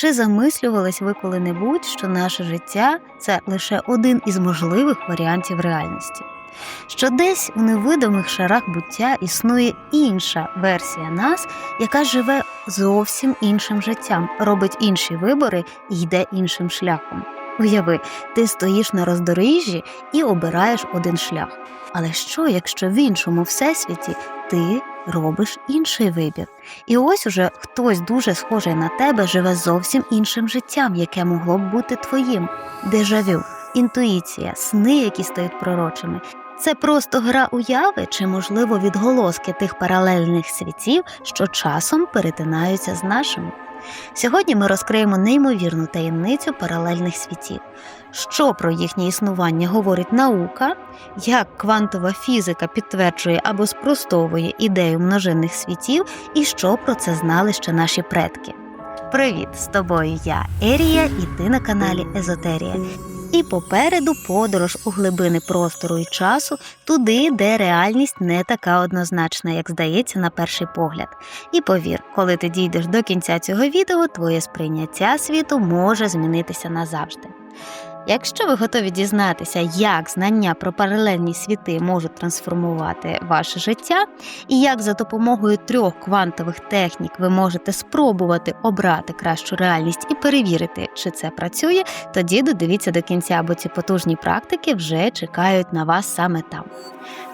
Чи замислювались ви коли-небудь, що наше життя це лише один із можливих варіантів реальності? Що десь у невидимих шарах буття існує інша версія нас, яка живе зовсім іншим життям, робить інші вибори і йде іншим шляхом. Уяви, ти стоїш на роздоріжжі і обираєш один шлях. Але що, якщо в іншому всесвіті ти робиш інший вибір? І ось уже хтось дуже схожий на тебе живе зовсім іншим життям, яке могло б бути твоїм. Дежавю, інтуїція, сни, які стають пророчими. Це просто гра уяви чи, можливо, відголоски тих паралельних світів, що часом перетинаються з нашими. Сьогодні ми розкриємо неймовірну таємницю паралельних світів, що про їхнє існування говорить наука, як квантова фізика підтверджує або спростовує ідею множинних світів, і що про це знали ще наші предки. Привіт! З тобою я Ерія, і ти на каналі Езотерія. І попереду подорож у глибини простору і часу, туди, де реальність не така однозначна, як здається на перший погляд. І повір, коли ти дійдеш до кінця цього відео, твоє сприйняття світу може змінитися назавжди. Якщо ви готові дізнатися, як знання про паралельні світи можуть трансформувати ваше життя, і як за допомогою трьох квантових технік ви можете спробувати обрати кращу реальність і перевірити, чи це працює, тоді додивіться до кінця, бо ці потужні практики вже чекають на вас саме там.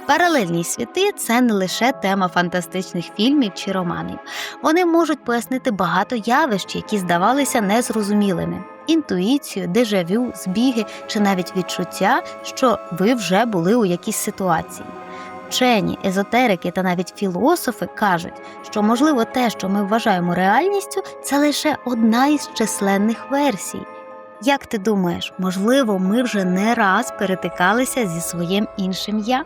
Паралельні світи це не лише тема фантастичних фільмів чи романів. Вони можуть пояснити багато явищ, які здавалися незрозумілими. Інтуїцію, дежавю, збіги чи навіть відчуття, що ви вже були у якійсь ситуації. Вчені, езотерики та навіть філософи кажуть, що можливо те, що ми вважаємо реальністю, це лише одна із численних версій. Як ти думаєш, можливо, ми вже не раз перетикалися зі своїм іншим я?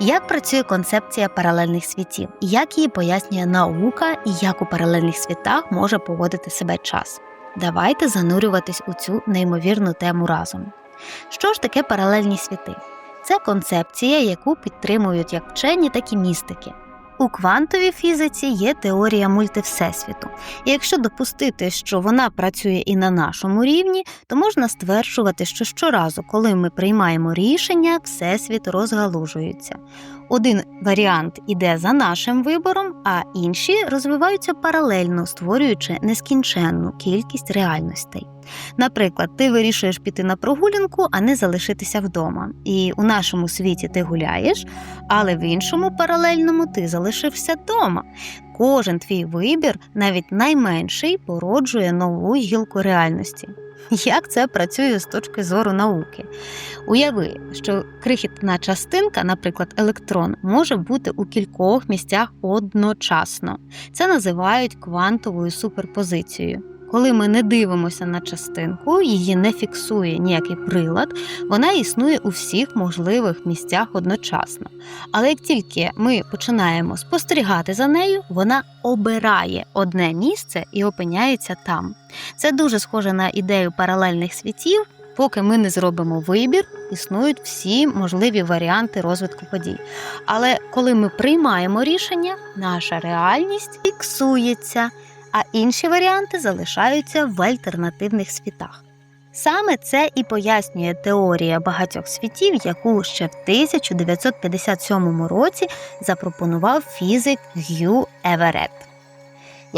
Як працює концепція паралельних світів, як її пояснює наука і як у паралельних світах може поводити себе час? Давайте занурюватись у цю неймовірну тему разом. Що ж таке паралельні світи? Це концепція, яку підтримують як вчені, так і містики. У квантовій фізиці є теорія мультивсесвіту, і якщо допустити, що вона працює і на нашому рівні, то можна стверджувати, що щоразу, коли ми приймаємо рішення, всесвіт розгалужується. Один варіант іде за нашим вибором, а інші розвиваються паралельно, створюючи нескінченну кількість реальностей. Наприклад, ти вирішуєш піти на прогулянку, а не залишитися вдома. І у нашому світі ти гуляєш, але в іншому паралельному ти залишився вдома. Кожен твій вибір, навіть найменший, породжує нову гілку реальності. Як це працює з точки зору науки? Уяви, що крихітна частинка, наприклад, електрон, може бути у кількох місцях одночасно. Це називають квантовою суперпозицією. Коли ми не дивимося на частинку, її не фіксує ніякий прилад, вона існує у всіх можливих місцях одночасно. Але як тільки ми починаємо спостерігати за нею, вона обирає одне місце і опиняється там. Це дуже схоже на ідею паралельних світів. Поки ми не зробимо вибір, існують всі можливі варіанти розвитку подій. Але коли ми приймаємо рішення, наша реальність фіксується а інші варіанти залишаються в альтернативних світах. Саме це і пояснює теорія багатьох світів, яку ще в 1957 році запропонував фізик Г'ю Еверет.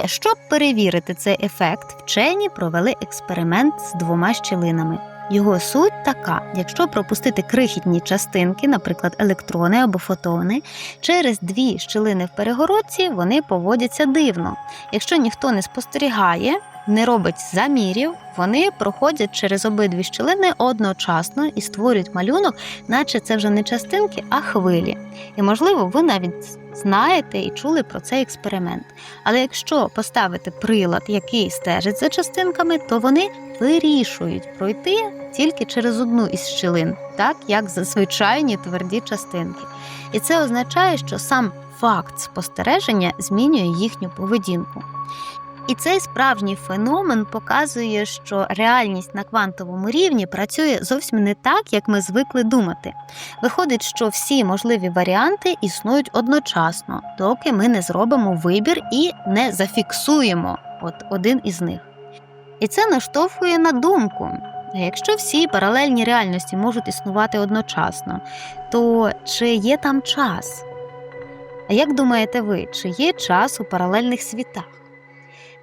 Щоб перевірити цей ефект, вчені провели експеримент з двома щілинами. Його суть така: якщо пропустити крихітні частинки, наприклад, електрони або фотони, через дві щілини в перегородці вони поводяться дивно. Якщо ніхто не спостерігає, не робить замірів, вони проходять через обидві щілини одночасно і створюють малюнок, наче це вже не частинки, а хвилі. І, можливо, ви навіть знаєте і чули про цей експеримент. Але якщо поставити прилад, який стежить за частинками, то вони вирішують пройти тільки через одну із щілин, так як звичайні тверді частинки. І це означає, що сам факт спостереження змінює їхню поведінку. І цей справжній феномен показує, що реальність на квантовому рівні працює зовсім не так, як ми звикли думати. Виходить, що всі можливі варіанти існують одночасно, доки ми не зробимо вибір і не зафіксуємо от один із них. І це наштовхує на думку. Якщо всі паралельні реальності можуть існувати одночасно, то чи є там час? А як думаєте ви, чи є час у паралельних світах?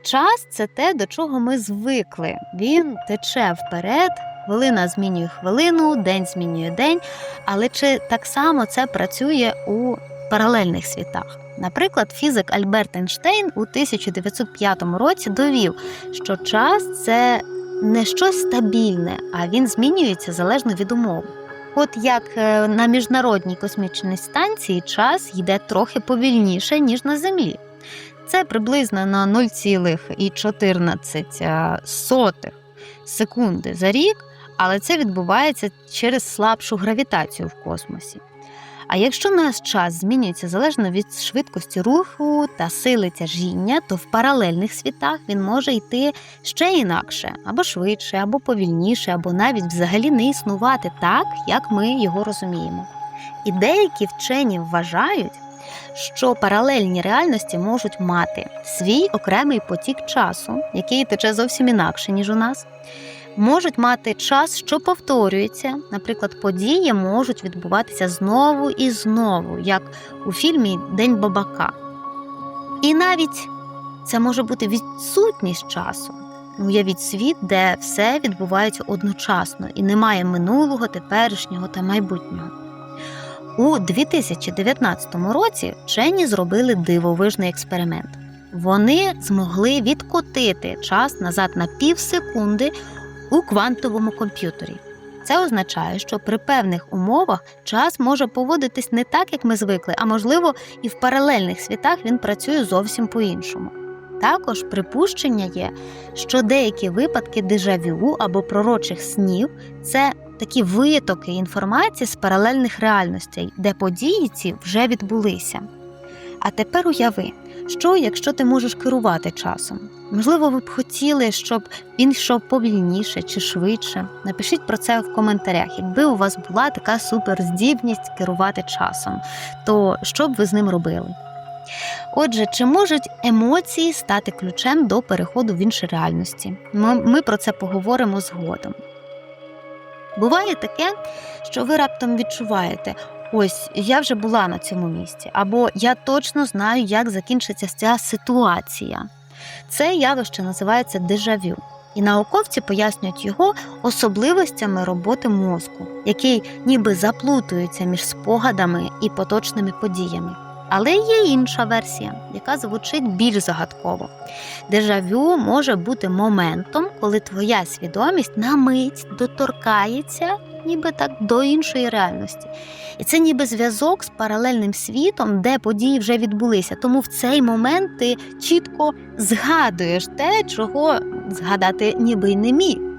Час це те, до чого ми звикли. Він тече вперед, хвилина змінює хвилину, день змінює день. Але чи так само це працює у паралельних світах? Наприклад, фізик Альберт Ейнштейн у 1905 році довів, що час це не щось стабільне, а він змінюється залежно від умов. От як е, на міжнародній космічній станції час йде трохи повільніше, ніж на Землі. Це приблизно на 0,14 секунди за рік, але це відбувається через слабшу гравітацію в космосі. А якщо наш час змінюється залежно від швидкості руху та сили тяжіння, то в паралельних світах він може йти ще інакше, або швидше, або повільніше, або навіть взагалі не існувати так, як ми його розуміємо. І деякі вчені вважають, що паралельні реальності можуть мати свій окремий потік часу, який тече зовсім інакше, ніж у нас. Можуть мати час, що повторюється. Наприклад, події можуть відбуватися знову і знову, як у фільмі День Бабака. І навіть це може бути відсутність часу. Уявіть світ, де все відбувається одночасно і немає минулого, теперішнього та майбутнього. У 2019 році вчені зробили дивовижний експеримент. Вони змогли відкотити час назад на пів секунди у квантовому комп'ютері. Це означає, що при певних умовах час може поводитись не так, як ми звикли, а можливо, і в паралельних світах він працює зовсім по-іншому. Також припущення є, що деякі випадки дежавю або пророчих снів це такі витоки інформації з паралельних реальностей, де події ці вже відбулися. А тепер уяви, що якщо ти можеш керувати часом? Можливо, ви б хотіли, щоб він йшов повільніше чи швидше. Напишіть про це в коментарях. Якби у вас була така суперздібність керувати часом, то що б ви з ним робили? Отже, чи можуть емоції стати ключем до переходу в інші реальності? Ми, про це поговоримо згодом. Буває таке, що ви раптом відчуваєте, ось я вже була на цьому місці, або я точно знаю, як закінчиться ця ситуація. Це явище називається дежавю. І науковці пояснюють його особливостями роботи мозку, який ніби заплутується між спогадами і поточними подіями. Але є інша версія, яка звучить більш загадково. Дежавю може бути моментом, коли твоя свідомість на мить доторкається, ніби так до іншої реальності. І це ніби зв'язок з паралельним світом, де події вже відбулися. Тому в цей момент ти чітко згадуєш те, чого згадати ніби й не міг.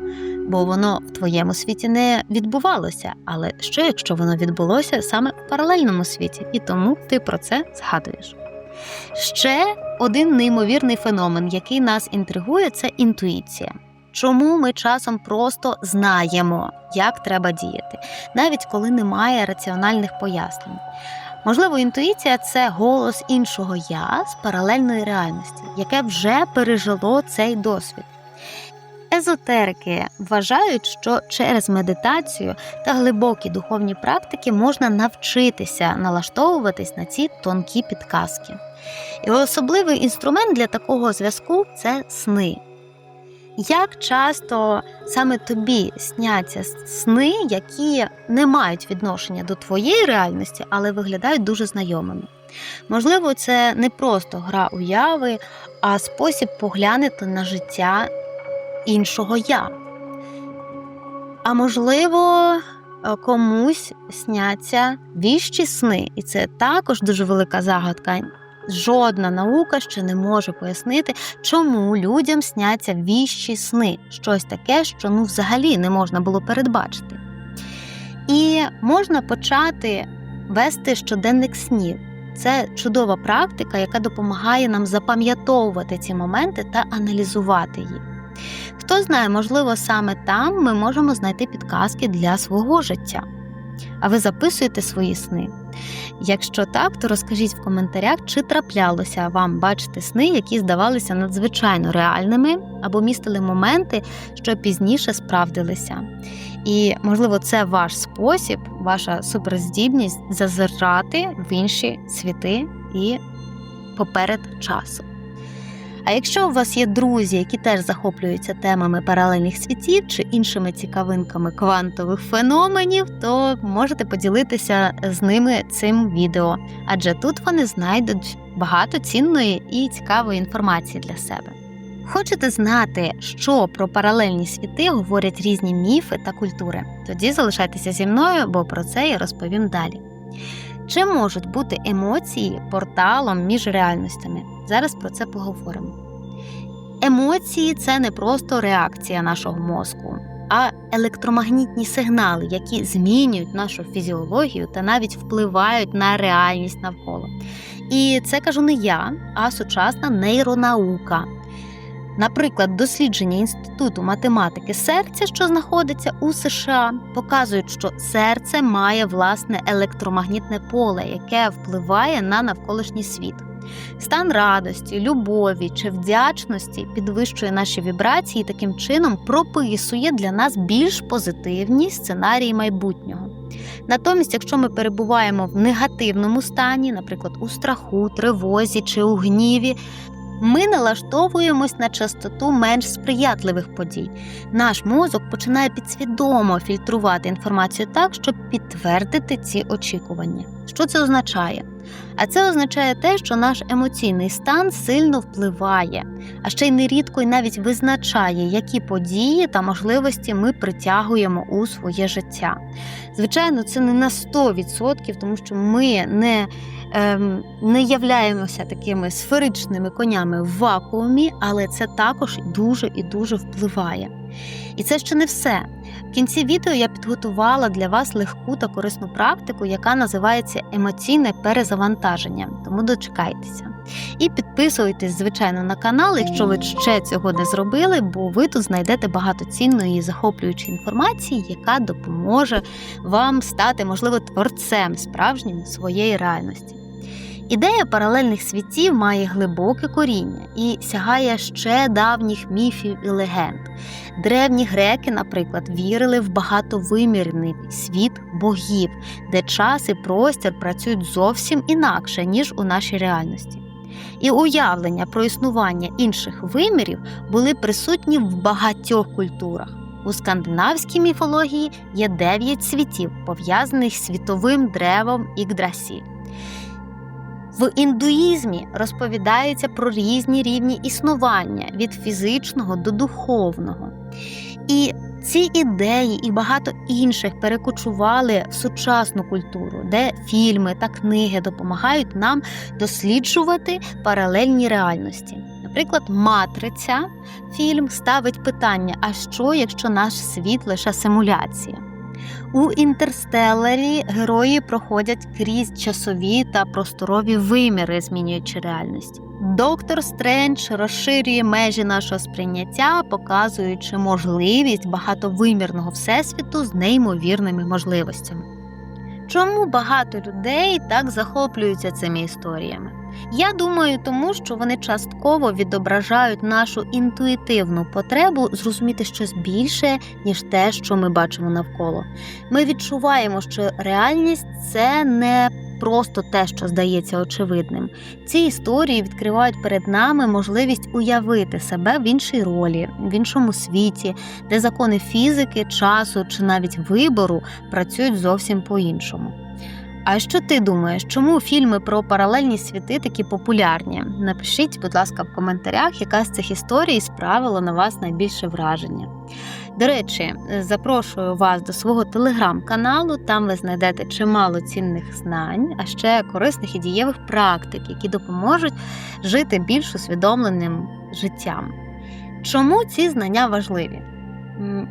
Бо воно в твоєму світі не відбувалося. Але що якщо воно відбулося саме в паралельному світі, і тому ти про це згадуєш. Ще один неймовірний феномен, який нас інтригує, це інтуїція. Чому ми часом просто знаємо, як треба діяти, навіть коли немає раціональних пояснень. Можливо, інтуїція це голос іншого я з паралельної реальності, яке вже пережило цей досвід. Езотерики вважають, що через медитацію та глибокі духовні практики можна навчитися налаштовуватись на ці тонкі підказки. І особливий інструмент для такого зв'язку це сни. Як часто саме тобі сняться сни, які не мають відношення до твоєї реальності, але виглядають дуже знайомими? Можливо, це не просто гра уяви, а спосіб поглянути на життя іншого я. А можливо, комусь сняться віщі сни, і це також дуже велика загадка. Жодна наука ще не може пояснити, чому людям сняться віщі сни, щось таке, що ну взагалі не можна було передбачити. І можна почати вести щоденник снів. Це чудова практика, яка допомагає нам запам'ятовувати ці моменти та аналізувати їх. Хто знає, можливо, саме там ми можемо знайти підказки для свого життя. А ви записуєте свої сни. Якщо так, то розкажіть в коментарях, чи траплялося вам бачити сни, які здавалися надзвичайно реальними, або містили моменти, що пізніше справдилися. І, можливо, це ваш спосіб, ваша суперздібність зазирати в інші світи і поперед часу. А якщо у вас є друзі, які теж захоплюються темами паралельних світів чи іншими цікавинками квантових феноменів, то можете поділитися з ними цим відео, адже тут вони знайдуть багато цінної і цікавої інформації для себе. Хочете знати, що про паралельні світи говорять різні міфи та культури? Тоді залишайтеся зі мною, бо про це я розповім далі. Чи можуть бути емоції порталом між реальностями? Зараз про це поговоримо. Емоції це не просто реакція нашого мозку, а електромагнітні сигнали, які змінюють нашу фізіологію та навіть впливають на реальність навколо. І це кажу не я, а сучасна нейронаука. Наприклад, дослідження Інституту математики серця, що знаходиться у США, показують, що серце має власне електромагнітне поле, яке впливає на навколишній світ. Стан радості, любові чи вдячності підвищує наші вібрації і таким чином прописує для нас більш позитивні сценарії майбутнього. Натомість, якщо ми перебуваємо в негативному стані, наприклад, у страху, тривозі чи у гніві, ми налаштовуємось на частоту менш сприятливих подій. Наш мозок починає підсвідомо фільтрувати інформацію так, щоб підтвердити ці очікування. Що це означає? А це означає те, що наш емоційний стан сильно впливає, а ще й нерідко й навіть визначає, які події та можливості ми притягуємо у своє життя. Звичайно, це не на 100%, тому що ми не не являємося такими сферичними конями в вакуумі, але це також дуже і дуже впливає. І це ще не все. В кінці відео я підготувала для вас легку та корисну практику, яка називається емоційне перезавантаження. Тому дочекайтеся. І підписуйтесь, звичайно, на канал, якщо ви ще цього не зробили, бо ви тут знайдете багато цінної і захоплюючої інформації, яка допоможе вам стати, можливо, творцем справжнім своєї реальності. Ідея паралельних світів має глибоке коріння і сягає ще давніх міфів і легенд. Древні греки, наприклад, вірили в багатовимірний світ богів, де час і простір працюють зовсім інакше, ніж у нашій реальності. І уявлення про існування інших вимірів були присутні в багатьох культурах. У скандинавській міфології є дев'ять світів, пов'язаних з світовим древом Ігдрасіль. В індуїзмі розповідається про різні рівні існування від фізичного до духовного. І ці ідеї і багато інших перекочували в сучасну культуру, де фільми та книги допомагають нам досліджувати паралельні реальності. Наприклад, Матриця фільм ставить питання: а що, якщо наш світ лише симуляція? У інтерстелері герої проходять крізь часові та просторові виміри, змінюючи реальність. Доктор Стрендж розширює межі нашого сприйняття, показуючи можливість багатовимірного всесвіту з неймовірними можливостями. Чому багато людей так захоплюються цими історіями? Я думаю, тому що вони частково відображають нашу інтуїтивну потребу зрозуміти щось більше, ніж те, що ми бачимо навколо. Ми відчуваємо, що реальність це не просто те, що здається очевидним. Ці історії відкривають перед нами можливість уявити себе в іншій ролі, в іншому світі, де закони фізики, часу чи навіть вибору працюють зовсім по-іншому. А що ти думаєш, чому фільми про паралельні світи такі популярні? Напишіть, будь ласка, в коментарях, яка з цих історій справила на вас найбільше враження. До речі, запрошую вас до свого телеграм-каналу, там ви знайдете чимало цінних знань, а ще корисних і дієвих практик, які допоможуть жити більш усвідомленим життям. Чому ці знання важливі?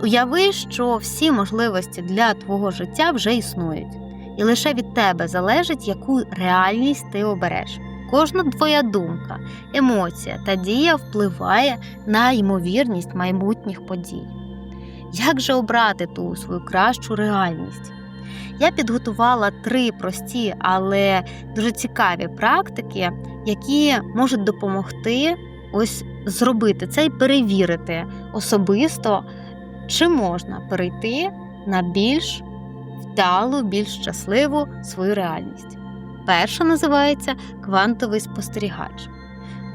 Уяви, що всі можливості для твого життя вже існують і лише від тебе залежить, яку реальність ти обереш. Кожна твоя думка, емоція та дія впливає на ймовірність майбутніх подій. Як же обрати ту свою кращу реальність? Я підготувала три прості, але дуже цікаві практики, які можуть допомогти ось зробити це і перевірити особисто, чи можна перейти на більш вдалу, більш щасливу свою реальність. Перша називається квантовий спостерігач.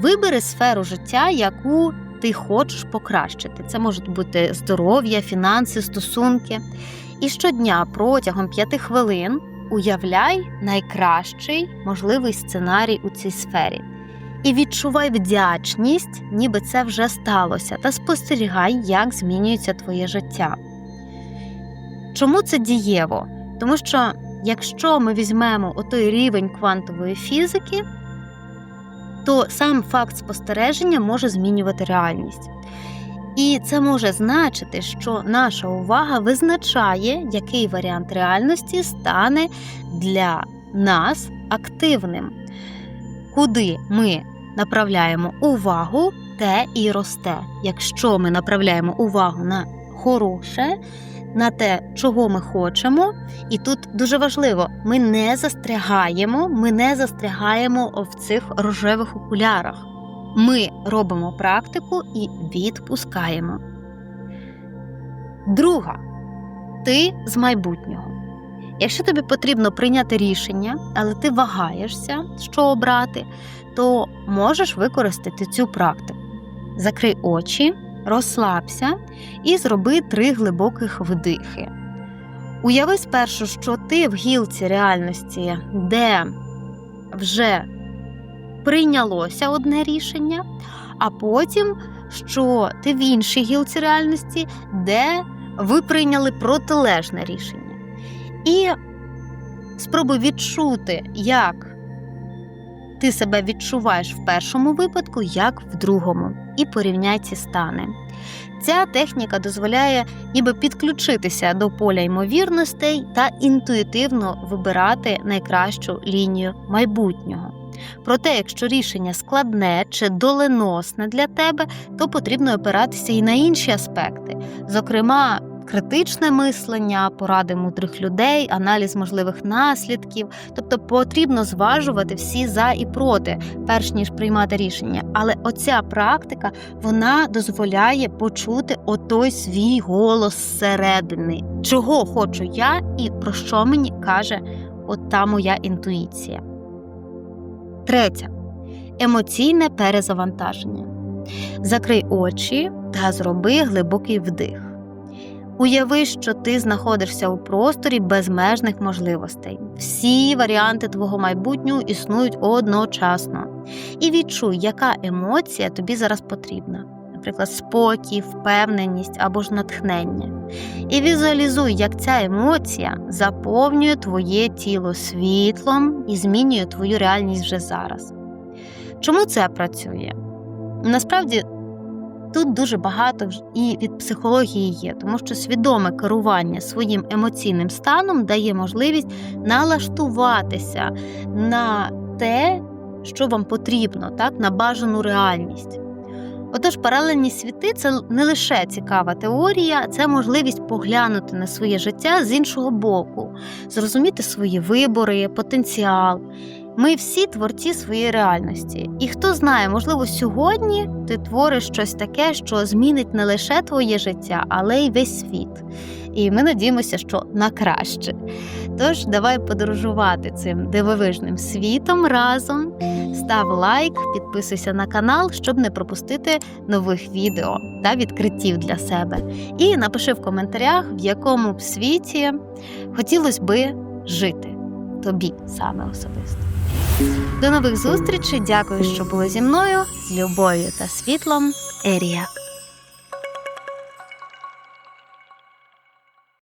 Вибери сферу життя, яку ти хочеш покращити. Це можуть бути здоров'я, фінанси, стосунки. І щодня протягом п'яти хвилин уявляй найкращий можливий сценарій у цій сфері. І відчувай вдячність, ніби це вже сталося, та спостерігай, як змінюється твоє життя. Чому це дієво? Тому що якщо ми візьмемо отой рівень квантової фізики, то сам факт спостереження може змінювати реальність. І це може значити, що наша увага визначає, який варіант реальності стане для нас активним, куди ми направляємо увагу, те і росте. Якщо ми направляємо увагу на хороше, на те, чого ми хочемо, і тут дуже важливо, ми не застрягаємо, ми не застрягаємо в цих рожевих окулярах. Ми робимо практику і відпускаємо. Друга. Ти з майбутнього. Якщо тобі потрібно прийняти рішення, але ти вагаєшся, що обрати, то можеш використати цю практику. Закрий очі, розслабся і зроби три глибоких вдихи. Уяви спершу, що ти в гілці реальності, де вже прийнялося одне рішення, а потім, що ти в іншій гілці реальності, де ви прийняли протилежне рішення. І спробуй відчути, як ти себе відчуваєш в першому випадку, як в другому, і порівняй ці стани. Ця техніка дозволяє ніби підключитися до поля ймовірностей та інтуїтивно вибирати найкращу лінію майбутнього. Проте, якщо рішення складне чи доленосне для тебе, то потрібно опиратися і на інші аспекти, зокрема, критичне мислення, поради мудрих людей, аналіз можливих наслідків. Тобто потрібно зважувати всі за і проти, перш ніж приймати рішення. Але оця практика вона дозволяє почути отой свій голос зсередини, чого хочу я і про що мені каже от та моя інтуїція. Третє емоційне перезавантаження. Закрий очі та зроби глибокий вдих. Уяви, що ти знаходишся у просторі безмежних можливостей. Всі варіанти твого майбутнього існують одночасно. І відчуй, яка емоція тобі зараз потрібна. Наприклад, спокій, впевненість або ж натхнення. І візуалізуй, як ця емоція заповнює твоє тіло світлом і змінює твою реальність вже зараз. Чому це працює? Насправді тут дуже багато і від психології є, тому що свідоме керування своїм емоційним станом дає можливість налаштуватися на те, що вам потрібно, так, на бажану реальність. Отож, паралельні світи це не лише цікава теорія, це можливість поглянути на своє життя з іншого боку, зрозуміти свої вибори, потенціал. Ми всі творці своєї реальності. І хто знає, можливо, сьогодні ти твориш щось таке, що змінить не лише твоє життя, але й весь світ. І ми надіємося, що на краще. Тож давай подорожувати цим дивовижним світом разом. Став лайк, підписуйся на канал, щоб не пропустити нових відео та відкриттів для себе. І напиши в коментарях, в якому б світі хотілося би жити тобі саме особисто. До нових зустрічей. Дякую, що були зі мною. З любов'ю та світлом. Ерія.